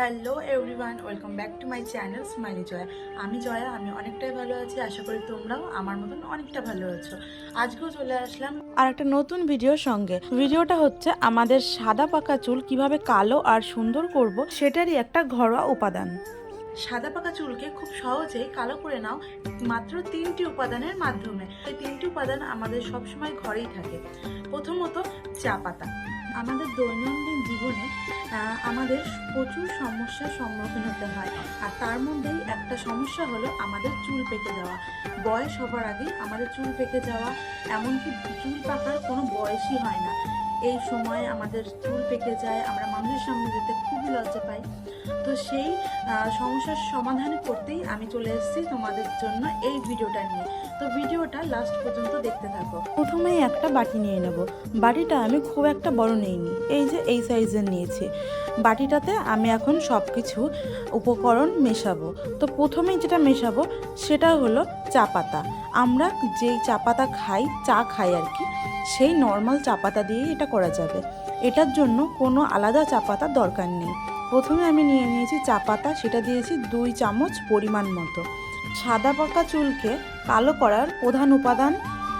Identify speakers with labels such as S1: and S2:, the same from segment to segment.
S1: Hello everyone, welcome back to my channel smiley Jaya. আমি জয়া, আমি অনেকটাই ভালো আছি, আশা করি তোমরাও আমার মতন অনেকটা ভালো আছো। আজকেও চলে আসলাম
S2: আর একটা নতুন ভিডিওর সঙ্গে। ভিডিওটা হচ্ছে আমাদের সাদা পাকা চুল কীভাবে কালো আর সুন্দর করব সেটারই একটা ঘরোয়া উপাদান।
S1: সাদা পাকা চুলকে খুব সহজেই কালো করে নাও মাত্র তিনটি উপাদানের মাধ্যমে। এই তিনটি উপাদান আমাদের সবসময় ঘরেই থাকে। প্রথমত চা পাতা। আমাদের দৈনন্দিন জীবনে আমাদের প্রচুর সমস্যার সম্মুখীন হতে হয়। আর তার মধ্যেই একটা সমস্যা হলো আমাদের চুল পেকে যাওয়া। বয়স হবার আগে আমাদের চুল পেকে যাওয়া, এমনকি চুল পাকার কোনো বয়সই হয় না। এই সময় আমাদের চুল পেকে যায়, আমরা মানুষের সামনে যেতে খুবই লজ্জা পাই। তো সেই সমস্যার সমাধান করতেই আমি চলে এসেছি তোমাদের জন্য এই ভিডিওটা নিয়ে। তো ভিডিওটা লাস্ট পর্যন্ত দেখতে থাকো।
S2: প্রথমেই একটা বাটি নিয়ে নেব। বাটিটা আমি খুব একটা বড় নেইনি। এই যে এই সাইজের নিয়েছি। বাটিটাতে আমি এখন সব কিছু উপকরণ মেশাবো। তো প্রথমেই যেটা মেশাবো, সেটা হলো চা পাতা। আমরা যেই চা পাতা খাই, চা খাই আর কি, সেই নর্মাল চা পাতা দিয়েই এটা করা যাবে। এটার জন্য কোনো আলাদা চা পাতার দরকার নেই। প্রথমে আমি নিয়ে নিয়েছি চা পাতা, সেটা দিয়েছি দুই চামচ পরিমাণ মতো। সাদা পাকা চুলকে কালো করার প্রধান উপাদান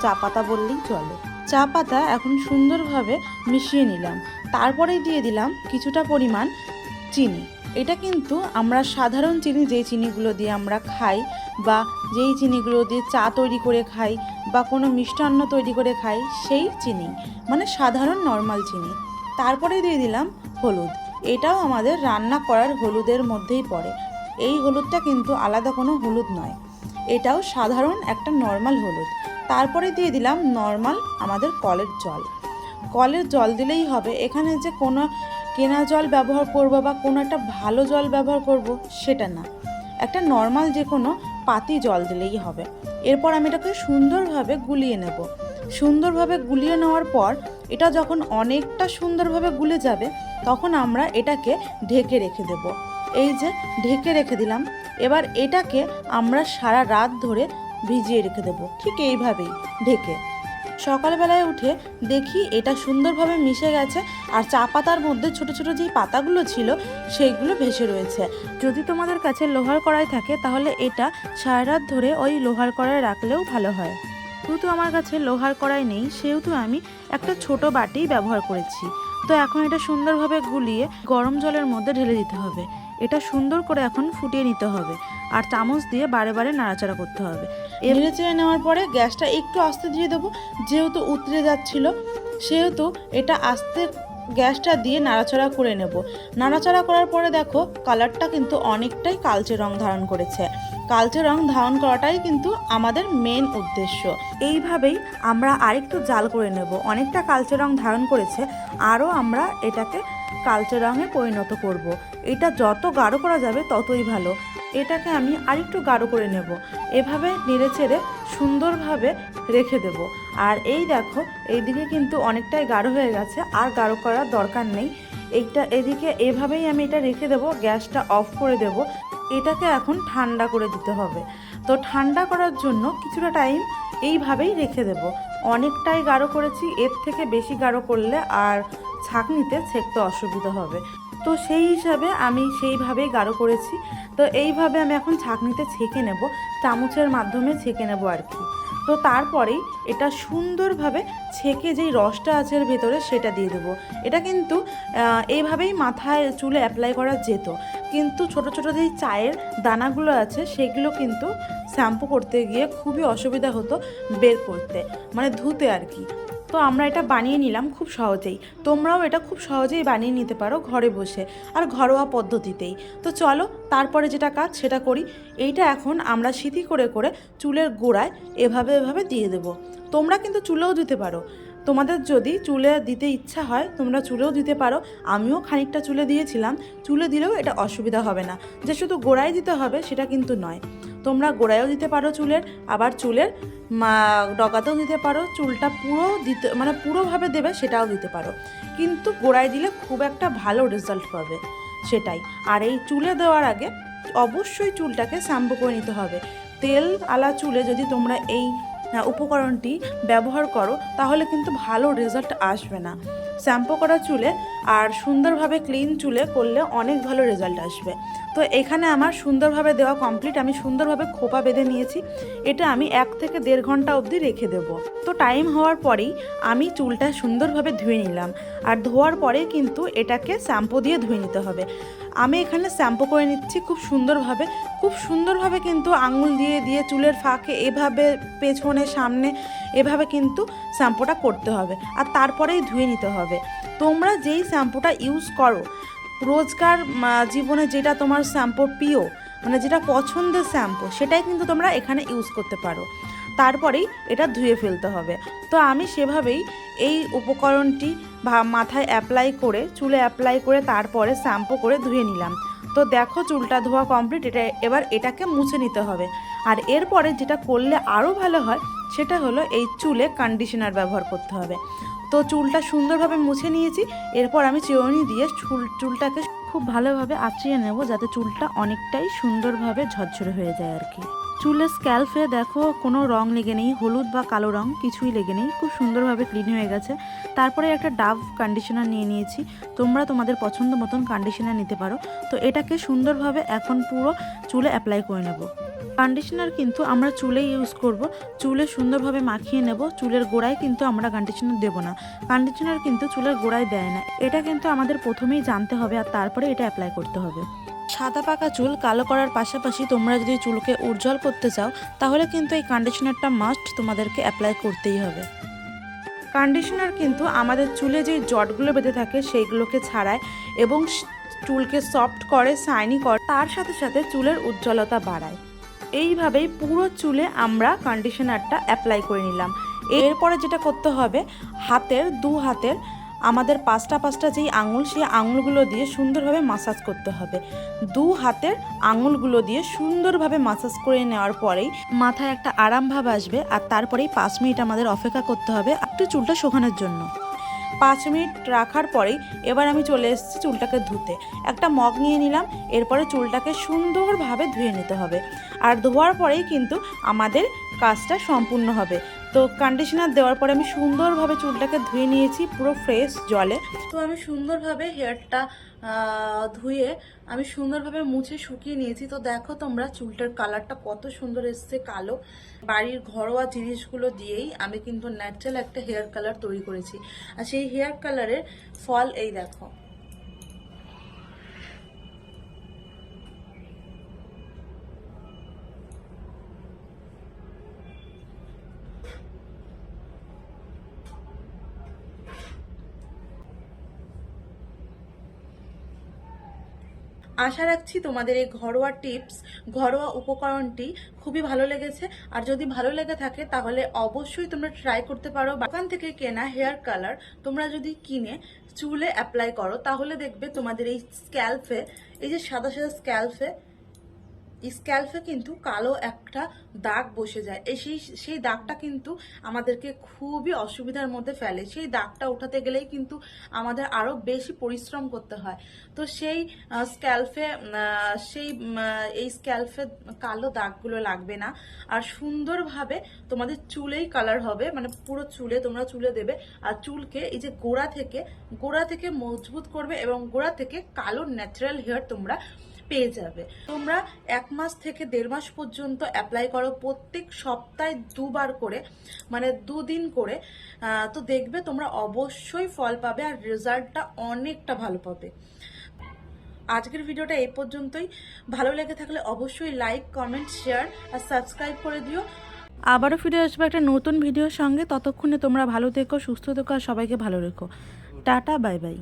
S2: চা পাতা বললেই চলে। চা পাতা এখন সুন্দরভাবে মিশিয়ে নিলাম। তারপরে দিয়ে দিলাম কিছুটা পরিমাণ চিনি। এটা কিন্তু আমরা সাধারণ চিনি যেই চিনিগুলো দিয়ে আমরা খাই বা যেই চিনিগুলো দিয়ে চা তৈরি করে খাই বা কোনো মিষ্টান্ন তৈরি করে খাই সেই চিনি মানে সাধারণ নর্মাল চিনি। তারপরে দিয়ে দিলাম হলুদ। এটাও আমাদের রান্না করার হলুদের মধ্যেই পড়ে। এই হলুদটা কিন্তু আলাদা কোনো হলুদ নয়। এটাও সাধারণ একটা নর্মাল হলুদ। তারপরে দিয়ে দিলাম নর্মাল আমাদের কলের জল। কলের জল দিলেই হবে। এখানে যে কোনো কেনা জল ব্যবহার করব বা কোনো একটা ভালো জল ব্যবহার করব সেটা না। একটা নর্মাল যে কোনো পাতি জল দিলেই হবে। এরপর আমি এটাকে সুন্দরভাবে গুলিয়ে নেব। সুন্দরভাবে গুলিয়ে নেওয়ার পর এটা যখন অনেকটা সুন্দরভাবে গুলে যাবে, তখন আমরা এটাকে ঢেকে রেখে দেব। এই যে ঢেকে রেখে দিলাম। এবার এটাকে আমরা সারা রাত ধরে ভিজিয়ে রেখে দেবো। ঠিক এইভাবেই ঢেকে। সকালবেলায় উঠে দেখি এটা সুন্দরভাবে মিশে গেছে আর চা পাতার মধ্যে ছোট ছোট যেই পাতাগুলো ছিল সেইগুলো ভেসে রয়েছে। যদি তোমাদের কাছে লোহার কড়াই থাকে তাহলে এটা সারা রাত ধরে ওই লোহার কড়াই রাখলেও ভালো হয়। যেহেতু আমার কাছে লোহার কড়াই নেই, সেহেতু আমি একটা ছোট বাটি ব্যবহার করেছি। তো এখন এটা সুন্দরভাবে গুলিয়ে গরম জলের মধ্যে ঢেলে দিতে হবে। এটা সুন্দর করে এখন ফুটিয়ে নিতে হবে। আর চামচ দিয়ে বারে বারে নাড়াচাড়া করতে হবে। নেড়ে চেড়ে নেওয়ার পরে গ্যাসটা একটু আস্তে দিয়ে দেবো। যেহেতু উতরে যাচ্ছিল সেহেতু এটা আস্তে গ্যাসটা দিয়ে নাড়াচাড়া করে নেব। নাড়াচাড়া করার পরে দেখো কালারটা কিন্তু অনেকটাই কালচে রং ধারণ করেছে। কালচে রং ধারণ করাটাই কিন্তু আমাদের মেন উদ্দেশ্য। এইভাবেই আমরা আরেকটু জাল করে নেব। অনেকটা কালচে রং ধারণ করেছে আরও আমরা এটাকে কালচে রঙে পরিণত করব। এটা যত গাঢ় করা যাবে ততই ভালো। এটাকে আমি আরেকটু গাঢ় করে নেব। এভাবে নেড়ে সুন্দরভাবে রেখে দেব। আর এই দেখো এইদিকে কিন্তু অনেকটাই গাঢ় হয়ে গেছে, আর গাঢ় করার দরকার নেই। এইটা, এদিকে এভাবেই আমি এটা রেখে দেব, গ্যাসটা অফ করে দেব। এটাকে এখন ঠান্ডা করে দিতে হবে। তো ঠান্ডা করার জন্য কিছুটা টাইম এইভাবেই রেখে দেব। অনেকটাই গাঢ় করেছি, এর থেকে বেশি গাঢ় করলে আর ছাঁকনিতে ছেঁকতে অসুবিধা হবে। তো সেই হিসাবে আমি সেইভাবেই গাঢ় করেছি। তো এইভাবে আমি এখন ছাঁকনিতে ছেঁকে নেব, চামচের মাধ্যমে ছেঁকে নেব আর কি। তো তারপরেই এটা সুন্দরভাবে ছেঁকে যেই রসটা আছে এর ভেতরে সেটা দিয়ে দেবো। এটা কিন্তু এইভাবেই মাথায় চুলে অ্যাপ্লাই করা যেত। কিন্তু ছোট ছোট যেই চায়ের দানাগুলো আছে সেগুলো কিন্তু শ্যাম্পু করতে গিয়ে খুবই অসুবিধা হতো বের করতে মানে ধুতে আর কি। তো আমরা এটা বানিয়ে নিলাম খুব সহজেই। তোমরাও এটা খুব সহজেই বানিয়ে নিতে পারো ঘরে বসে, আর ঘরোয়া পদ্ধতিতেই। তো চলো, তারপরে যেটা কাজ সেটা করি। এইটা এখন আমরা সিথি করে করে চুলের গোড়ায় এভাবে এভাবে দিয়ে দেবো। তোমরা কিন্তু চুলেও দিতে পারো। তোমাদের যদি চুলে দিতে ইচ্ছা হয়, তোমরা চুলেও দিতে পারো। আমিও খানিকটা চুলে দিয়েছিলাম। চুলে দিলেও এটা অসুবিধা হবে না। যে শুধু গোড়ায় দিতে হবে, সেটা কিন্তু নয়। তোমরা গোড়ায়ও দিতে পারো চুলের, আবার চুলের ডগাতেও দিতে পারো। চুলটা পুরো দিতে মানে পুরোভাবে দেবে, সেটাও দিতে পারো। কিন্তু গোড়ায় দিলে খুব একটা ভালো রেজাল্ট পাবে, সেটাই। আর এই চুলে দেওয়ার আগে অবশ্যই চুলটাকে শ্যাম্পু করে নিতে হবে। তেল আলা চুলে যদি তোমরা এই উপকরণটি ব্যবহার করো তাহলে কিন্তু ভালো রেজাল্ট আসবে না। শ্যাম্পু করা চুলে আর সুন্দরভাবে ক্লিন চুলে করলে অনেক ভালো রেজাল্ট আসবে। তো এখানে আমার সুন্দরভাবে দেওয়া কমপ্লিট আমি সুন্দরভাবে খোপা বেঁধে নিয়েছি। এটা আমি এক থেকে দেড় ঘণ্টা অবধি রেখে দেব। তো টাইম হওয়ার পরেই আমি চুলটা সুন্দরভাবে ধুয়ে নিলাম। আর ধোয়ার পরে কিন্তু এটাকে শ্যাম্পু দিয়ে ধুয়ে নিতে হবে। আমি এখানে শ্যাম্পু করে নিচ্ছি খুব সুন্দরভাবে। খুব সুন্দরভাবে কিন্তু আঙুল দিয়ে দিয়ে চুলের ফাঁকে এভাবে পেছনে, সামনে এভাবে কিন্তু শ্যাম্পুটা করতে হবে। আর তারপরেই ধুয়ে নিতে হবে। তোমরা যেই শ্যাম্পুটা ইউজ করো। রোজকার জীবনে যেটা তোমার শ্যাম্পু প্রিয় মানে যেটা পছন্দের শ্যাম্পু, সেটাই কিন্তু তোমরা এখানে ইউজ করতে পারো। তারপরেই এটা ধুয়ে ফেলতে হবে। তো আমি সেভাবেই এই উপকরণটি মাথায় অ্যাপ্লাই করে, চুলে অ্যাপ্লাই করে তারপরে শ্যাম্পু করে ধুয়ে নিলাম। তো দেখো চুলটা ধোয়া কমপ্লিট এটা এবার এটাকে মুছে নিতে হবে। আর এরপরে যেটা করলে আরও ভালো হয়, সেটা হলো এই চুলে কন্ডিশনার ব্যবহার করতে হবে। তো চুলটা সুন্দরভাবে মুছে নিয়েছি। এরপর আমি চিরুনি দিয়ে চুল, চুলটাকে খুব ভালোভাবে আঁচড়িয়ে নেব যাতে চুলটা অনেকটাই সুন্দরভাবে ঝরঝরে হয়ে যায় আর কি। চুলের স্ক্যাল্পে দেখো কোনো রং লেগে নেই, হলুদ বা কালো রং কিছুই লেগে নেই, খুব সুন্দরভাবে ক্লিন হয়ে গেছে। তারপরে একটা ডাভ কন্ডিশনার নিয়ে নিয়েছি, তোমরা তোমাদের পছন্দ মতন কন্ডিশনার নিতে পারো। তো এটাকে সুন্দরভাবে এখন পুরো চুলে অ্যাপ্লাই করে নেব। কন্ডিশনার কিন্তু আমরা চুলে ইউজ করব। চুলে সুন্দরভাবে মাখিয়ে নেব। চুলের গোড়ায় কিন্তু আমরা কন্ডিশনার দেব না। কন্ডিশনার কিন্তু চুলের গোড়ায় দেয় না। এটা কিন্তু আমাদের প্রথমেই জানতে হবে আর তারপরে এটা অ্যাপ্লাই করতে হবে। সাদা পাকা চুল কালো করার পাশাপাশি তোমরা যদি চুলকে উজ্জ্বল করতে চাও, তাহলে কিন্তু এই কন্ডিশনারটা মাস্ট তোমাদেরকে অ্যাপ্লাই করতেই হবে। কন্ডিশনার কিন্তু আমাদের চুলে যে জটগুলো বেঁধে থাকে, সেইগুলোকে ছাড়ায় এবং চুলকে সফট করে শাইনি করে, তার সাথে সাথে চুলের উজ্জ্বলতা বাড়ায়। এইভাবেই পুরো চুলে আমরা কন্ডিশনারটা অ্যাপ্লাই করে নিলাম। এরপরে যেটা করতে হবে, হাতের, দু হাতের আমাদের পাঁচটা পাঁচটা যেই আঙুল, সেই আঙুলগুলো দিয়ে সুন্দরভাবে মাসাজ করতে হবে। দু হাতের আঙুলগুলো দিয়ে সুন্দরভাবে মাসাজ করে নেওয়ার পরেই মাথায় একটা আরাম ভাব আসবে আর তারপরেই পাঁচ মিনিট আমাদের অপেক্ষা করতে হবে, একটু চুলটা শোকানোর জন্য। পাঁচ মিনিট রাখার পরেই এবার আমি চলে এসেছি চুলটাকে ধুতে। একটা মগ নিয়ে নিলাম, এরপরে চুলটাকে সুন্দরভাবে ধুয়ে নিতে হবে। আর ধোয়ার পরেই কিন্তু আমাদের কাজটা সম্পূর্ণ হবে। তো কন্ডিশনার দেওয়ার পরে আমি সুন্দরভাবে চুলটাকে ধুয়ে নিয়েছি, পুরো ফ্রেশ জলে।
S1: তো আমি সুন্দরভাবে হেয়ারটা ধুয়ে আমি সুন্দরভাবে মুছে শুকিয়ে নিয়েছি। তো দেখো তোমরা চুলটার কালারটা কত সুন্দর এসছে, কালো। বাড়ির ঘরোয়া জিনিসগুলো দিয়েই আমি কিন্তু ন্যাচারাল একটা হেয়ার কালার তৈরি করেছি। আর সেই হেয়ার কালারের ফল এই দেখো। আশা রাখছি তোমাদের এই ঘরোয়া টিপস, ঘরোয়া উপকরণটি খুবই ভালো লেগেছে। আর যদি ভালো লেগে থাকে, তাহলে অবশ্যই তোমরা ট্রাই করতে পারো। দোকান থেকে কেনা হেয়ার কালার তোমরা যদি কিনে চুলে অ্যাপ্লাই করো, তাহলে দেখবে তোমাদের এই স্ক্যাল্পে এই যে সাদা সাদা স্ক্যাল্পে স্ক্যাল্পে কিন্তু কালো একটা দাগ বসে যায়। এই সেই সেই দাগটা কিন্তু আমাদেরকে খুবই অসুবিধার মধ্যে ফেলে। সেই দাগটা উঠাতে গেলেই কিন্তু আমাদের আরও বেশি পরিশ্রম করতে হয়। তো সেই স্ক্যাল্পে সেই এই স্ক্যাল্পে কালো দাগগুলো লাগবে না। আর সুন্দরভাবে তোমাদের চুলেই কালার হবে। মানে পুরো চুলে, তোমরা চুলে দেবে। আর চুলকে, এই যে গোড়া থেকে গোড়া থেকে মজবুত করবে এবং গোড়া থেকে কালো ন্যাচারাল হেয়ার তোমরা পেয়ে যাবে। তোমরা এক মাস থেকে দেড় মাস পর্যন্ত অ্যাপ্লাই করো প্রত্যেক সপ্তাহে দুবার করে মানে দুদিন করে। তো দেখবে তোমরা অবশ্যই ফল পাবে আর রেজাল্টটা অনেকটা ভালো পাবে। আজকের ভিডিওটা এই পর্যন্তই। ভালো লেগে থাকলে অবশ্যই লাইক কমেন্ট শেয়ার আর সাবস্ক্রাইব করে দিও।
S2: আবারও ফিরে আসব একটা নতুন ভিডিওর সঙ্গে। ততক্ষণে তোমরা ভালো থেকো, সুস্থ থেকো আর সবাইকে ভালো রেখো। Tata bye bye